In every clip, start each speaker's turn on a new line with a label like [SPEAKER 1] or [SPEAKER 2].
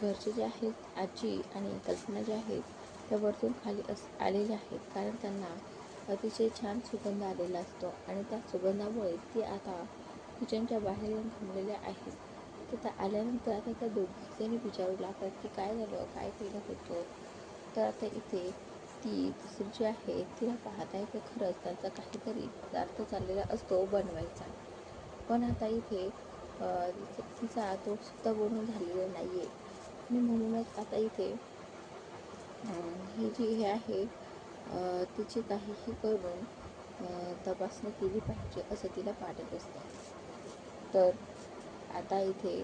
[SPEAKER 1] घरचे जे आहेत आजी आणि कल्पना जे आहेत त्या वरतून खाली अस आलेल्या आहेत. कारण त्यांना अतिशय छान सुगंध आलेला असतो आणि त्या सुगंधामुळे ती आता किचनच्या बाहेर येऊन थांबलेल्या आहेत. तर त्या आल्यानंतर आता त्या दोघीजणी विचारू लागतात की काय झालं काय केलं होतं? तर आता इथे ती दुसरी जी आहे तिला पाहत आहे की खरंच त्यांचा काहीतरी पदार्थ चाललेला असतो बनवायचा. पण आता इथे तिचा- तिचा तो सुद्धा बनवून झालेला नाही आहे आणि म्हणूनच आता इथे ही जी हे आहे तिची काहीही करून तपासणी केली पाहिजे असं तिला वाटत असतं. तर आता इथे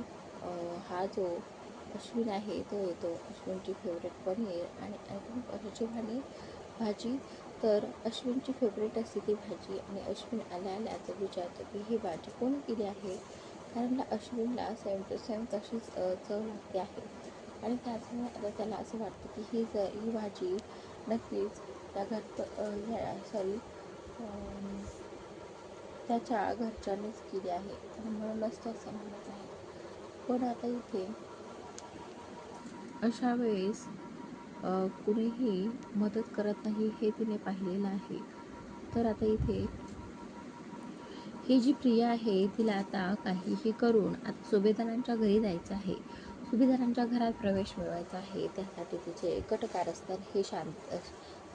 [SPEAKER 1] हा जो अश्विन आहे तो येतो. अश्विनची फेवरेट पनीर आणि अजून कशाची भाजी भाजी. तर अश्विनची फेवरेट असते ती भाजी आणि अश्विन आल्या आल्या तो विचारतो की ही भाजी कोण केली आहे? कारण अश्विनला सेम टू सेम तशीच चव लागते आहे. आणि त्याचमुळे आता त्याला असं वाटतं की ही जर ही भाजी नक्कीच त्या घर सॉरी त्याच्या घरच्यांनीच केली आहे. आणि म्हणूनच तो असं म्हणत आहे. पण आता इथे अशा वेळेस कुणीही मदत करत नाही हे तिने पाहिलेलं आहे. तर आता इथे ही जी प्रिया आहे तिला आता काहीही करून आता सुभेदारांच्या घरी जायचं आहे. सुभेदारांच्या घरात प्रवेश मिळवायचा आहे त्यासाठी तिचे कटकारस्थान हे शांत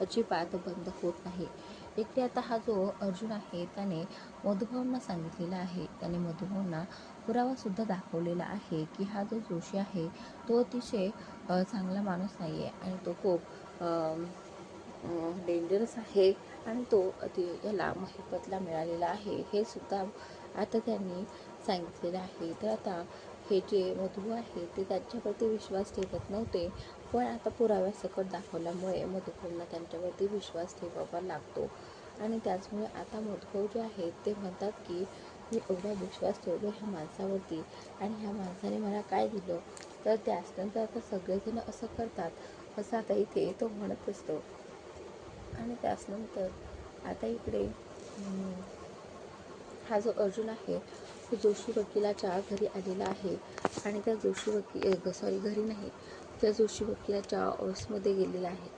[SPEAKER 1] अजिबात बंद होत नाही. इकडे आता हा जो अर्जुन आहे त्याने मधुभाऊंना सांगितलेला आहे. त्याने मधुभाऊंना पुरावासुद्धा दाखवलेला आहे की हा जो जोशी आहे तो अतिशय चांगला माणूस नाही आहे आणि तो खूप डेंजरस आहे आणि तो अति याला महिपतला मिळालेला आहे. हे सुद्धा आता त्यांनी सांगितलेलं आहे. तर आता हे जे मधू आहे ते त्यांच्यावरती विश्वास ठेवत नव्हते. पण आता पुराव्यासकट दाखवल्यामुळे मधुकरला त्यांच्यावरती विश्वास ठेवावा लागतो. आणि त्याचमुळे आता मधुकर जे आहेत ते म्हणतात की मी एवढा विश्वास ठेवलो ह्या माणसावरती. आणि ह्या माणसाने मला काय दिलं? तर त्याच्यानंतर आता सगळेजण असं करतात. असं आता इथे तो म्हणत असतो. आणि त्याचनंतर आता इकडे हा जो अर्जुन आहे जोशी वकिलाच्या घरी आलेला आहे आणि त्या जोशी वकी सॉरी घरी नाही. त्या जोशी वकिलाच्या ऑफिसमध्ये गेलेला आहे.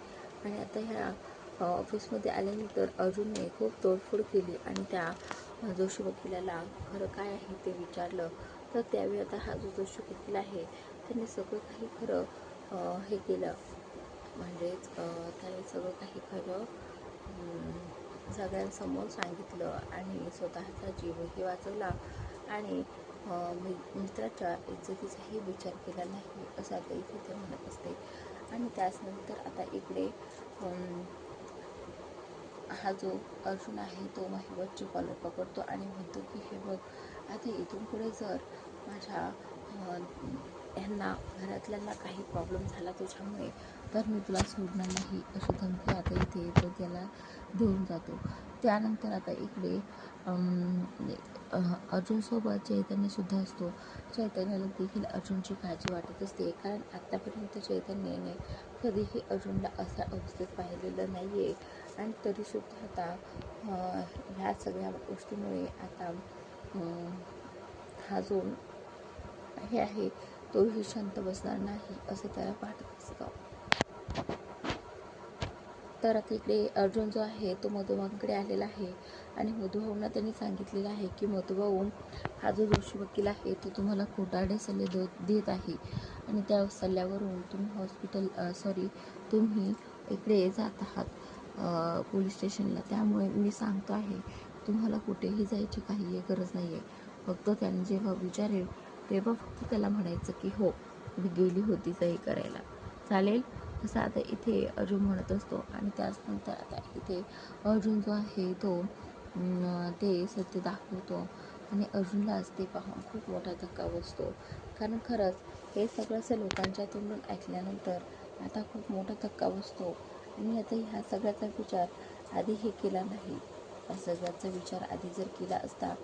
[SPEAKER 1] आणि आता ह्या ऑफिसमध्ये आल्यानंतर अर्जुनने खूप तोडफोड केली आणि त्या जोशी वकिलाला खरं काय आहे ते विचारलं. तर त्यावेळी आता हा जो जोशी वकील आहे त्याने सगळं काही खरं हे केलं. म्हणजेच त्याने सगळं काही खरं सगळ्यांसमोर सांगितलं आणि स्वतःचा जीवही वाचवला. आणि मी मित्राच्या इज्जतीचाही विचार केला नाही असं आता इथे ते म्हणत असते. आणि त्याचनंतर आता इकडे हा जो अर्जुन आहे तो महिवतची कॉलर पकडतो आणि म्हणतो की हे बघ आता इथून पुढे जर माझ्या ह्यांना घरातल्यांना काही प्रॉब्लेम झाला त्याच्यामुळे तर मी तुला सोडणार नाही अशी धमकी आता इथे तो त्याला देऊन जातो. त्यानंतर आता इकडे अर्जुनसोबत चैतन्यसुद्धा असतो. चैतन्याला देखील अर्जुनची काळजी वाटत असते. कारण आत्तापर्यंत चैतन्याने कधीही अर्जुनला असा अवस्थेत पाहिलेलं नाही आहे आणि तरीसुद्धा आता ह्या सगळ्या गोष्टीमुळे आता हा जो हे आहे तोही शांत बसणार नाही असं त्याला वाटत असतं. तर आता इकडे अर्जुन जो आहे तो मधुभाऊंकडे आलेला आहे. आणि मधुभाऊंना त्यांनी सांगितलेलं आहे की मधुभाऊ हा जो जोशी वकील आहे तो तुम्हाला खोटाडे सल्ले दो देत आहे. आणि त्या सल्ल्यावरून तुम्ही हॉस्पिटल सॉरी तुम्ही इकडे जात आहात पोलीस स्टेशनला त्यामुळे मी सांगतो आहे तुम्हाला कुठेही जायची काही गरज नाही आहे फक्त त्याने जेव्हा विचारेल तेव्हा फक्त त्याला म्हणायचं की हो मी गेली होती सही करायला. चालेल? असं आता इथे अर्जुन म्हणत असतो आणि त्याचनंतर आता इथे अर्जुन जो आहे तो ते सत्य दाखवतो. आणि अर्जुनलाच ते पाहून खूप मोठा धक्का बसतो. कारण खरंच हे सगळं असं लोकांच्या तोंडून ऐकल्यानंतर आता खूप मोठा धक्का बसतो. आणि आता ह्या सगळ्याचा विचार आधी हे केला नाही. या सगळ्याचा विचार आधी जर केला असता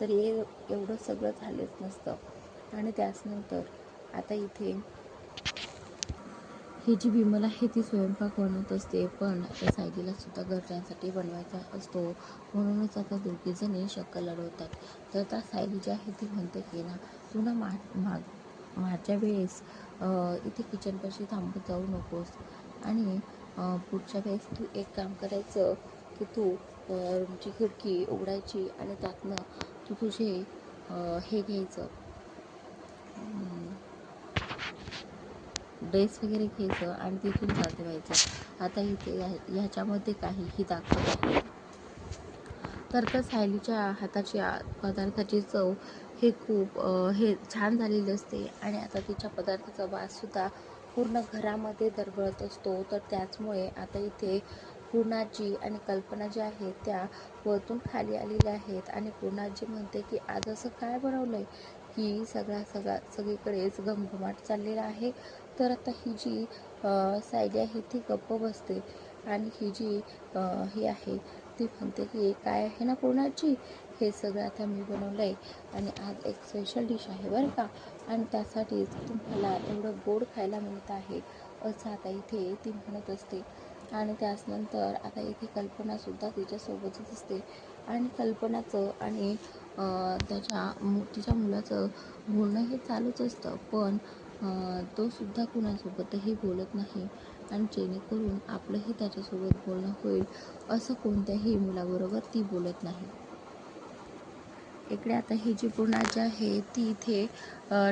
[SPEAKER 1] तर हे एवढं सगळं झालेच नसतं. आणि त्याचनंतर आता इथे ही जी विमल आहे ती स्वयंपाक बनवत असते पण त्या सायलीला सुद्धा घरच्यांसाठी बनवायचा असतो. म्हणूनच आता दोघीजणी शक्कल लढवतात तर त्या सायली जी आहे ती म्हणते की ना तू ना मा मा माझ्या वेळेस इथे किचनपाशी थांबत जाऊ नकोस. आणि पुढच्या वेळेस तू एक काम करायचं की तू रूमची खिडकी उघडायची आणि त्यातनं तू तुझे हे घ्यायचं. ड्रेस वगैरे घ्यायचं आणि तिथून जाते व्हायचं आता इथे ह्या- ह्याच्यामध्ये काहीही दाखवत. नाही तर त्या सायलीच्या हाताची पदार्थाची चव हे खूप हे छान झालेली असते. आणि आता तिच्या पदार्थाचा वाससुद्धा पूर्ण घरामध्ये दरवळत असतो. तर त्याचमुळे आता इथे पूर्णाजी आणि कल्पना ज्या आहेत त्या वरतून खाली आलेल्या आहेत. आणि पूर्णाजी म्हणते की आज असं काय बनवलं आहे की सगळा सगळा सगळीकडेच घमघमाट चाललेला आहे. तर आता ही जी सायली आहे ती गप्प बसते. आणि ही जी हे ही आहे ती म्हणते की काय आहे ना कोणाची? हे सगळं आता मी बनवलं आहे आणि आज एक स्पेशल डिश आहे बरं का. आणि त्यासाठीच तुम्हाला एवढं गोड खायला मिळत आहे. असं आता इथे ती म्हणत असते. आणि त्याचनंतर आता इथे कल्पनासुद्धा तिच्यासोबतच असते. आणि कल्पनाचं आणि त्याच्या तिच्या मुलाचं बोलणं हे चालूच असतं. पण तो सुद्धा कुणासोबतही बोलत नाही आणि जेणेकरून आपलंही त्याच्यासोबत बोलणं होईल असं कोणत्याही मुलाबरोबर ती बोलत नाही. इकडे आता ही जी पूर्णाजी आहे ती इथे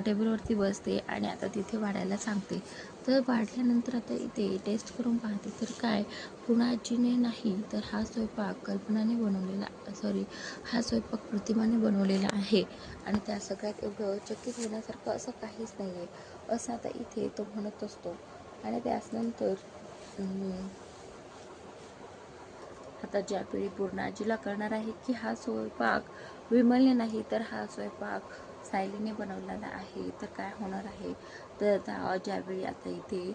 [SPEAKER 1] टेबलवरती बसते आणि आता तिथे वाढायला सांगते. तर वाढल्यानंतर आता इथे टेस्ट करून पाहते तर काय? पूर्णाजीने नाही तर हा स्वयंपाक कल्पनाने बनवलेला सॉरी हा स्वयंपाक प्रतिमाने बनवलेला आहे. आणि त्या सगळ्यात एवढं चकित होण्यासारखं असं काहीच नाही आहे असं आता इथे तो म्हणत असतो. आणि त्याचनंतर आता ज्या पिढी पूर्णाजीला करणार आहे की हा स्वयंपाक विमलने नाही तर हा स्वयंपाक सायलीने बनवलेला आहे. तर काय होणार आहे? तर आता ज्यावेळी आता इथे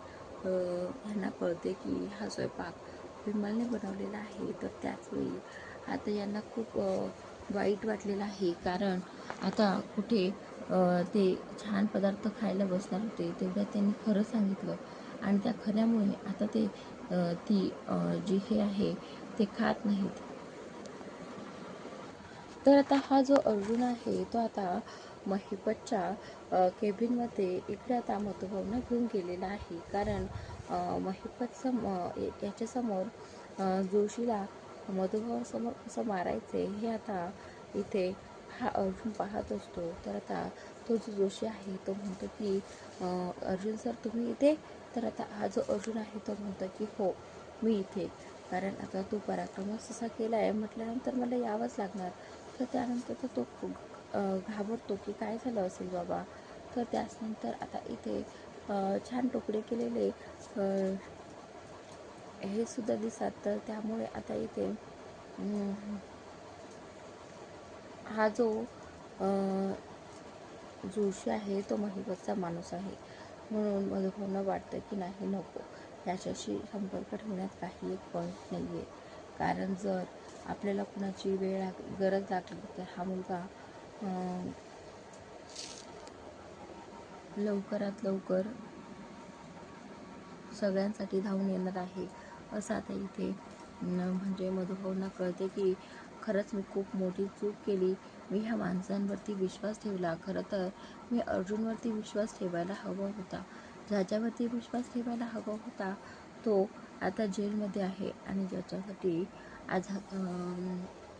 [SPEAKER 1] यांना कळते की हा स्वयंपाक विमलने बनवलेला आहे तर त्याचवेळी आता यांना खूप वाईट वाटलेलं आहे. कारण आता कुठे ते छान पदार्थ खायला बसणार होते तेवढं त्यांनी खरं सांगितलं. आणि त्या खऱ्यामुळे आता ते ती जी हे आहे ते खात नाहीत. तर आता हा जो अर्जुन आहे तो आता महिपतच्या केबिनमध्ये इकडे आता मधुभावना घेऊन गेलेला आहे. कारण महिपतसम महिपत सम याच्यासमोर जोशीला मधुभावासमोर कसं मारायचे हे आता इथे हा अर्जुन पाहत असतो. तर आता तो जो जोशी आहे तो म्हणतो की अर्जुन सर तुम्ही इथे? तर आता हा जो अर्जुन आहे तो म्हणतो की हो मी इथे. कारण आता तो पराक्रमच असा केला आहे म्हटल्यानंतर मला यावंच लागणार. तर त्यानंतर तर तो खूप घाबरतो की काय झालं असेल बाबा? तर त्याचनंतर आता इथे छान तुकडे केलेले हे सुद्धा दिसतात. तर त्यामुळे आता इथे हा जो जोशी आहे तो महिवतचा माणूस आहे. म्हणून मधुभावना हो वाटतं की नाही नको. याच्याशी संपर्क ठेवण्यात काही एक पॉईंट नाही आहे कारण जर आपल्याला कुणाची वेळ लाग गरज लागली तर हा मुलगा लवकरात लवकर सगळ्यांसाठी धावून येणार आहे. असं आता इथे म्हणजे मधुभावना कळते की खरंच मी खूप मोठी चूक केली. मी ह्या माणसांवरती विश्वास ठेवला. खरं तर मी अर्जुनवरती विश्वास ठेवायला हवा होता. ज्याच्यावरती विश्वास ठेवायला हवा होता तो आता जेलमध्ये आहे आणि ज्याच्यासाठी आज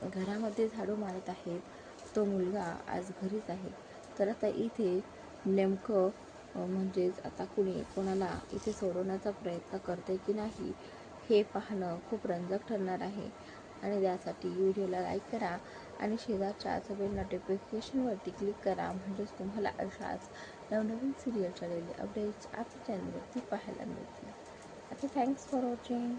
[SPEAKER 1] घरामध्ये झाडू मारत आहेत तो मुलगा आज घरीच आहे. तर आता इथे नेमकं म्हणजेच आता कुणी कोणाला इथे सोडवण्याचा प्रयत्न करते की नाही हे पाहणं खूप रंजक ठरणार आहे. आणि त्यासाठी व्हिडिओला लाईक करा आणि शेजारच्या बेल नोटिफिकेशनवरती क्लिक करा. म्हणजेच तुम्हाला अशाच नवनवीन सिरियलच्या डेली अपडेट्स आपल्या चॅनलवरती पाहायला मिळतील. आता थँक्स फॉर वॉचिंग